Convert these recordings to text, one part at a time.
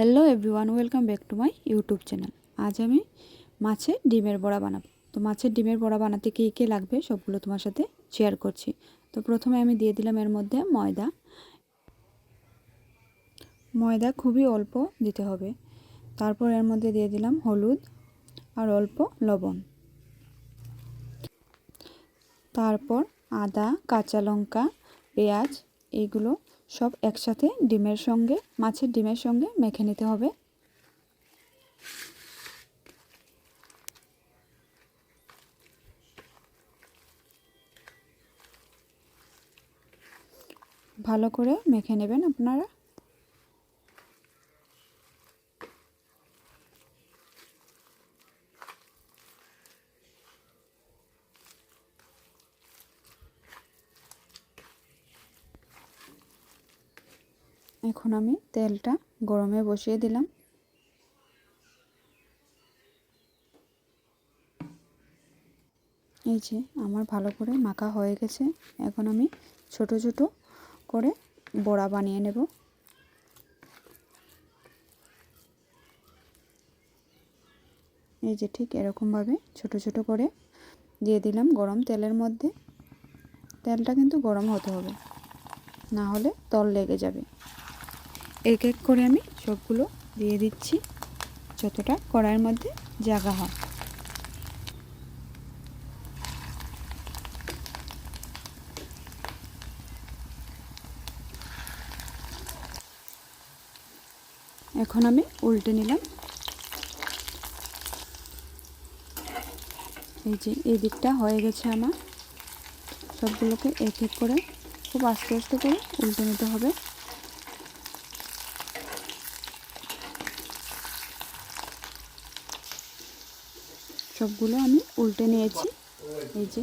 Hello everyone welcome back to my YouTube channel আজ আমি মাছের ডিমের বড়া বানাবো। তো মাছের ডিমের বড়া বানাতে কী কী লাগবে সবগুলো তোমার সাথে শেয়ার করছি। তো প্রথমে আমি দিয়ে দিলাম এর মধ্যে ময়দা। ময়দা খুবই অল্প দিতে হবে। তারপর এর মধ্যে দিয়ে দিলাম হলুদ আর অল্প লবণ। তারপর আদা, কাঁচা লঙ্কা, পেঁয়াজ এইগুলো সব একসাথে ডিমের সঙ্গে, মাছের ডিমের সঙ্গে মেখে নিতে হবে। ভালো করে মেখে নেবেন আপনারা। এখন আমি তেলটা গরমে বসিয়ে দিলাম। এই যে আমার ভালো করে মাখা হয়ে গেছে। এখন আমি ছোট ছোট করে বড়া বানিয়ে নেব। এই যে ঠিক এরকমভাবে ছোট ছোট করে দিয়ে দিলাম গরম তেলের মধ্যে। তেলটা কিন্তু গরম হতে হবে, না হলে তল লেগে যাবে। এক এক করে আমি সবগুলো দিয়ে দিচ্ছি যতটা কড়াইয়ের মধ্যে জায়গা হয়। এখন আমি উল্টে নিলাম। এই যে এই দিকটা হয়ে গেছে আমার। সবগুলোকে এক এক করে খুব আস্তে আস্তে করে উল্টে নিতে হবে। সবগুলো আমি উল্টে নিয়েছি। এই যে।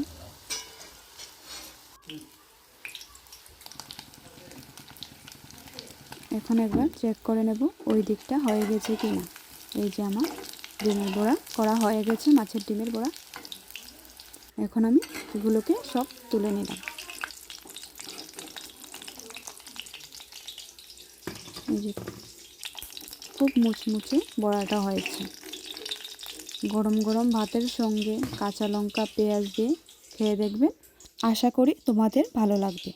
এখন একবার চেক করে নেব ওই দিকটা হয়ে গেছে কি না এই যে আমার ডিমের বড়া করা হয়ে গেছে, মাছের ডিমের বড়া। এখন আমি এগুলোকে সব তুলে নিলাম। খুব মুচমুচে বড়াটা হয়েছে। গরম গরম ভাতের সঙ্গে কাঁচা লঙ্কা, পেঁয়াজ দিয়ে খেয়ে দেখবেন আশা করি তোমাদের ভালো লাগবে।